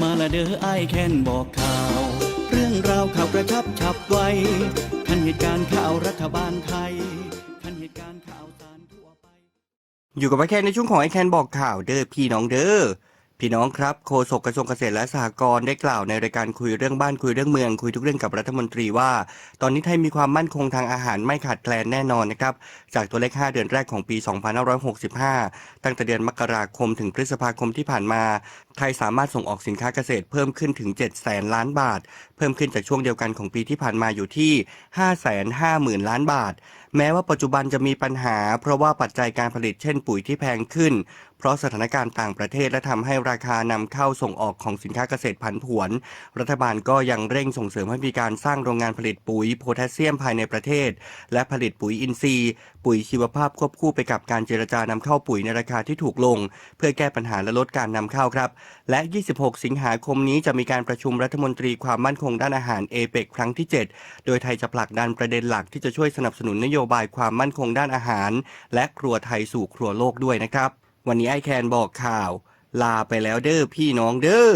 มาละเด้อไอายแคนบอกข่าว เรื่องราวข่าวกระชับฉับไวทันเหตุการณ์ข่าวรัฐบาลไทยทันเหตุการณ์ข่าวสารทั่วไป อยู่กับไอแคนในช่วงของไอแคนบอกข่าวเด้อพี่น้องเด้อ พี่น้องครับโฆษกกระทรวงเกษตรและสหกรณ์ได้กล่าวในรายการคุยเรื่องบ้านคุยเรื่องเมือง คุยทุกเรื่องกับรัฐมนตรีว่า ตอนนี้ไทยมีความมั่นคงทางอาหารไม่ขาดแคลนแน่นอนนะครับจากตัวเลข 5 เดือนแรกของปี 2565 ตั้งแต่เดือนมกราคมถึงพฤษภาคมที่ผ่านมา ไทยสามารถส่งออกสินค้าเกษตรเพิ่มขึ้นถึง 7 แสนล้านบาท เพิ่มขึ้นจากช่วงเดียวกันของปีที่ผ่านมาอยู่ที่ 5 5 0 0 0 0 ล้านบาท แม้ว่าปัจจุบันจะมีปัญหา เพราะว่าปัจจัยการผลิตเช่นปุ๋ยที่แพงขึ้น เพราะสถานการณ์ต่างประเทศและทำให้ราคานำเข้าส่งออกของสินค้าเกษตรผันผวน รัฐบาลก็ยังเร่งส่งเสริมให้มีการสร้างโรงงานผลิตปุ๋ยโพแทสเซียมภายในประเทศ และผลิตปุ๋ยอินทรีย์ ปุ๋ยชีวภาพควบคู่ไปกับการเจรจานำเข้าปุ๋ยในราคาที่ถูกลง เพื่อแก้ปัญหาและลดการนำเข้าครับ และ 26 สิงหาคมนี้จะมีการประชุมรัฐมนตรีความมั่นคงด้านอาหารเอเปกครั้งที่ 7 โดยไทยจะผลักดันประเด็นหลักที่จะช่วยสนับสนุนนโยบายความมั่นคงด้านอาหาร และครัวไทยสู่ครัวโลกด้วยนะครับ วันนี้ไอแคนบอกข่าว ลาไปแล้วเด้อพี่น้องเด้อ